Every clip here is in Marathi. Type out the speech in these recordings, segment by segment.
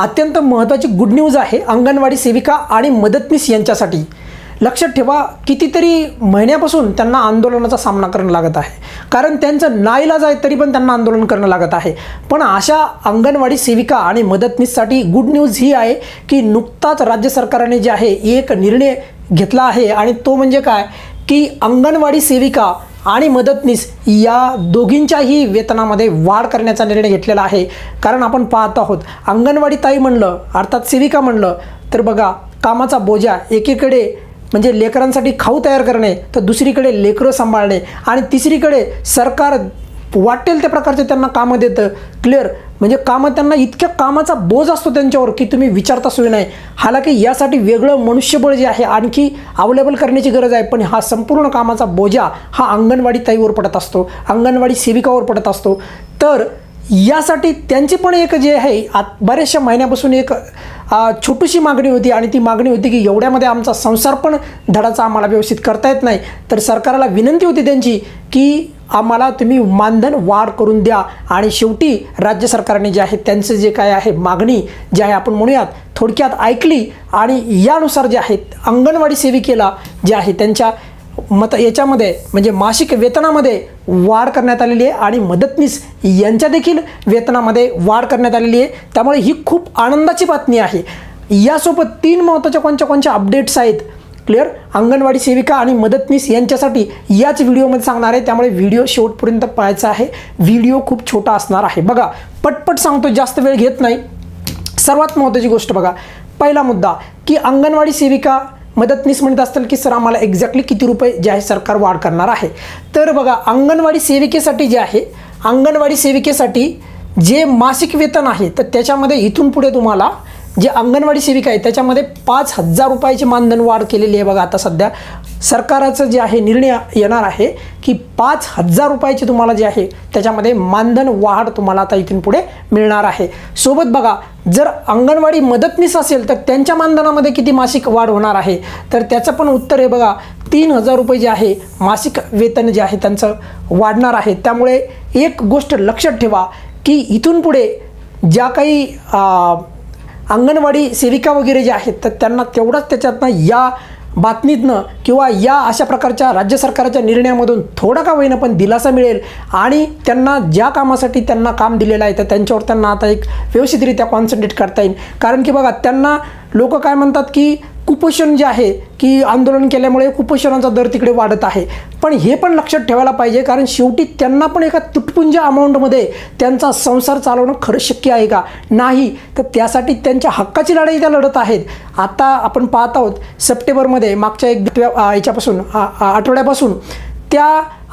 अत्यंत महत्त्वाची गुड न्यूज आहे अंगणवाडी सेविका आणि मदतनीस यांच्यासाठी. लक्षात ठेवा कितीतरी महिन्यापासून त्यांना आंदोलनाचा सामना करणं लागत आहे. कारण त्यांचं नाईलाज आहे तरी पण त्यांना आंदोलन करणं लागत आहे. पण अशा अंगणवाडी सेविका आणि मदतनीससाठी गुड न्यूज ही आहे की नुकताच राज्य सरकारने जे आहे एक निर्णय घेतला आहे. आणि तो म्हणजे काय? की अंगणवाडी सेविका आणि मदतनीस या दोघींच्याही वेतनामध्ये वाढ करण्याचा निर्णय घेतलेला आहे. कारण आपण पाहत आहोत अंगणवाडी ताई म्हणलं अर्थात सेविका म्हणलं तर बघा कामाचा बोजा एकीकडे म्हणजे लेकरांसाठी खाऊ तयार करणे तर दुसरीकडे लेकरं सांभाळणे आणि तिसरीकडे सरकार वाटेल त्या प्रकारचे त्यांना कामं देतं. क्लिअर म्हणजे कामं त्यांना इतक्या कामाचा बोज असतो त्यांच्यावर की तुम्ही विचारता सोय नाही. हालाकी यासाठी वेगळं मनुष्यबळ जे आहे आणखी अवेलेबल करण्याची गरज आहे पण हा संपूर्ण कामाचा बोजा हा अंगणवाडी ताईवर पडत असतो अंगणवाडी सेविकावर पडत असतो. तर यासाठी त्यांची पण एक जे आहे आत बऱ्याचशा महिन्यापासून एक छोटीशी मागणी होती आणि ती मागणी होती की एवढ्यामध्ये आमचा संसार पण धडाचा आम्हाला व्यवस्थित करता येत नाही. तर सरकारला विनंती होती त्यांची की आम्हाला तुम्ही मानधन वाढ करून द्या. आणि शेवटी राज्य सरकारने जे आहे त्यांचं जे काय आहे मागणी जे आहे आपण म्हणूयात थोडक्यात ऐकली. आणि यानुसार जे आहेत अंगणवाडी सेविकेला जे आहे त्यांच्या मत याच्यामध्ये म्हणजे मासिक वेतनामध्ये वाढ करण्यात आलेली आहे. आणि मदतनीस यांच्या देखील वेतनामध्ये वाढ करण्यात आलेली आहे. त्यामुळे ही खूप आनंदाची बातमी आहे. यासोबत तीन महत्त्वाच्या कोणत्या कोणत्या अपडेट्स आहेत? क्लिअर अंगणवाडी सेविका आणि मदतनीस यांच्यासाठी याच व्हिडिओमध्ये सांगणार आहे. त्यामुळे व्हिडिओ शेवटपर्यंत पाहायचा आहे. व्हिडिओ खूप छोटा असणार आहे. बघा पटपट सांगतो जास्त वेळ घेत नाही. सर्वात महत्त्वाची गोष्ट बघा. पहिला मुद्दा की अंगणवाडी सेविका मदतनीस म्हणत असतील की सर आम्हाला एक्झॅक्टली किती रुपये जे आहे सरकार वाढ करणार आहे. तर बघा अंगणवाडी सेविकेसाठी जे आहे अंगणवाडी सेविकेसाठी जे मासिक वेतन आहे तर त्याच्यामध्ये इथून पुढे तुम्हाला जे अंगणवाडी सेविका आहे त्याच्यामध्ये पाच हजार रुपयाची मानधन वाढ केलेली आहे बघा आता सध्या. सरकाराचं जे आहे निर्णय येणार आहे की पाच हजार रुपयाची तुम्हाला जे आहे त्याच्यामध्ये मानधन वाढ तुम्हाला आता इथून पुढे मिळणार आहे. सोबत बघा जर अंगणवाडी मदतनीस असेल तर त्यांच्या मानधनामध्ये किती मासिक वाढ होणार आहे? तर त्याचं पण उत्तर आहे बघा तीन हजार रुपये जे आहे मासिक वेतन जे आहे त्यांचं वाढणार आहे. त्यामुळे एक गोष्ट लक्षात ठेवा की इथून पुढे ज्या काही अंगणवाडी सेविका वगैरे जे आहेत तर त्यांना तेवढंच त्याच्यातनं या बातमीतनं किंवा या अशा प्रकारच्या राज्य सरकारच्या निर्णयामधून थोडा का होईना पण दिलासा मिळेल आणि त्यांना ज्या कामासाठी त्यांना काम दिलेलं आहे तर त्यांच्यावर त्यांना आता एक व्यवस्थितरित्या कॉन्सन्ट्रेट करता येईल. कारण की बघा त्यांना लोक काय म्हणतात की कुपोषण जे आहे की आंदोलन केल्यामुळे कुपोषणाचा दर तिकडे वाढत आहे. पण हे पण लक्षात ठेवायला पाहिजे कारण शेवटी त्यांना पण एका तुटपुंज अमाऊंटमध्ये त्यांचा संसार चालवणं खरं शक्य आहे का? नाही. तर त्यासाठी त्यांच्या हक्काची लढाई त्या लढत आहेत. आता आपण पाहत आहोत सप्टेंबरमध्ये मागच्या एक याच्यापासून आ- आठवड्यापासून त्या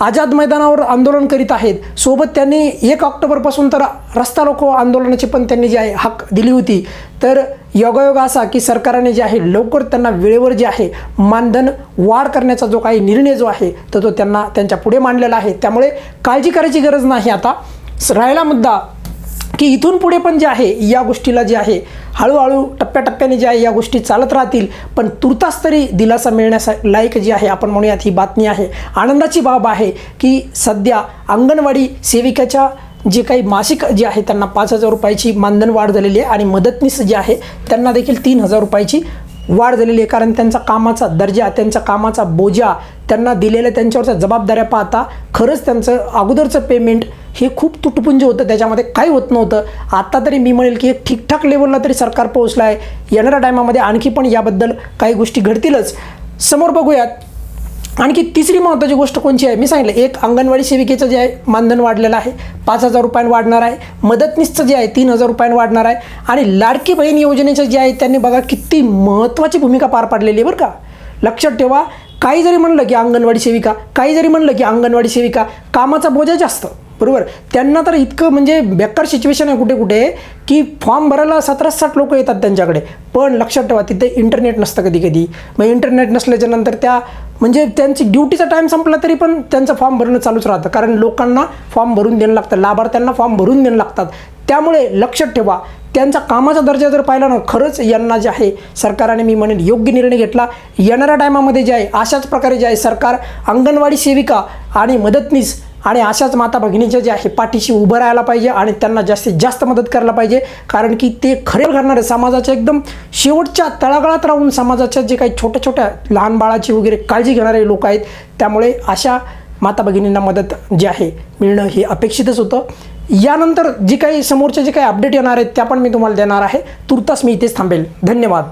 आझाद मैदानावर आंदोलन करीत आहेत. सोबत त्यांनी एक ऑक्टोबरपासून तर रस्ता रोको आंदोलनाची पण त्यांनी जी आहे हक दिली होती. तर योगायोग असा की सरकारने जे आहे लवकर त्यांना वेळेवर जे आहे मानधन वाढ करण्याचा जो काही निर्णय जो आहे तर तो त्यांना त्यांच्या पुढे मांडलेला आहे. त्यामुळे काळजी करायची गरज नाही आता. राहिला मुद्दा की इथून पुढे पण जे आहे या गोष्टीला जे आहे हळूहळू टप्प्याटप्प्याने जे आहे या गोष्टी चालत राहतील पण तुर्तास तरी दिलासा मिळण्यास लायक जी आहे आपण म्हणूयात ही बातमी आहे. आनंदाची बाब आहे की सध्या अंगणवाडी सेविकेच्या जे काही मासिक जे आहे त्यांना पाच हजार रुपयाची मानधन वाढ झालेली आहे आणि मदतनीस जे आहे त्यांना देखील तीन हजार रुपयाची वाढ झालेली आहे. कारण त्यांचा कामाचा दर्जा त्यांचा कामाचा बोजा त्यांना दिलेल्या त्यांच्यावरच्या जबाबदाऱ्या पाहता खरंच त्यांचं अगोदरचं पेमेंट हे खूप तुटपुंज होतं त्याच्यामध्ये काही होत नव्हतं. आता तरी मी म्हणेल की एक ठीकठाक लेवलला तरी सरकार पोहोचलं आहे येणाऱ्या टायमामध्ये आणखी पण याबद्दल काही गोष्टी घडतीलच. समोर बघूयात. आणखी तिसरी महत्त्वाची गोष्ट कोणची आहे? मी सांगितलं एक अंगणवाडी सेविकेचं जे आहे मानधन वाढलेलं आहे. पाच हजार रुपयांनी वाढणार आहे. मदतनीसचं जे आहे तीन हजार रुपयांनी वाढणार आहे. आणि लाडकी बहीण योजनेचं जे आहे त्यांनी बघा किती महत्त्वाची भूमिका पार पाडलेली आहे बरं का. लक्षात ठेवा काही जरी म्हणलं की अंगणवाडी सेविका काही जरी म्हणलं की अंगणवाडी सेविका कामाचा बोजा जास्त. बरोबर. त्यांना तर इतकं म्हणजे बेकार सिच्युएशन आहे कुठे कुठे की फॉर्म भरायला सतरा साठ लोक येतात त्यांच्याकडे. पण लक्षात ठेवा तिथे इंटरनेट नसतं कधी कधी मग इंटरनेट नसल्याच्या नंतर त्या म्हणजे त्यांची ड्युटीचा टाईम संपला तरी पण त्यांचं फॉर्म भरणं चालूच राहतं. कारण लोकांना फॉर्म भरून देणं लागतं. लाभार्थ्यांना फॉर्म भरून देणं लागतात. त्यामुळे लक्षात ठेवा त्यांचा कामाचा दर्जा जर पाहिला ना खरंच यांना जे आहे सरकारने मी म्हणेन योग्य निर्णय घेतला. येणाऱ्या टायमामध्ये जे आहे अशाच प्रकारे जे आहे सरकार अंगणवाडी सेविका आणि मदतनीस आणि अशाच माता भगिनीच्या ज्या आहे पाठीशी उभं राहायला पाहिजे आणि त्यांना जास्तीत जास्त मदत करायला पाहिजे कारण की ते खरे घडणारे समाजाच्या एकदम शेवटच्या तळागाळात राहून समाजाच्या जे काही छोट्या छोट्या लहान बाळाची वगैरे काळजी घेणारे लोक आहेत त्यामुळे अशा माता भगिनींना मदत जी आहे मिळणं हे अपेक्षितच होतं. यानंतर जी काही समोरचे जे काही अपडेट येणार आहेत त्या पण मी तुम्हाला देणार आहे. तुर्तास मी इथेच थांबेल. धन्यवाद.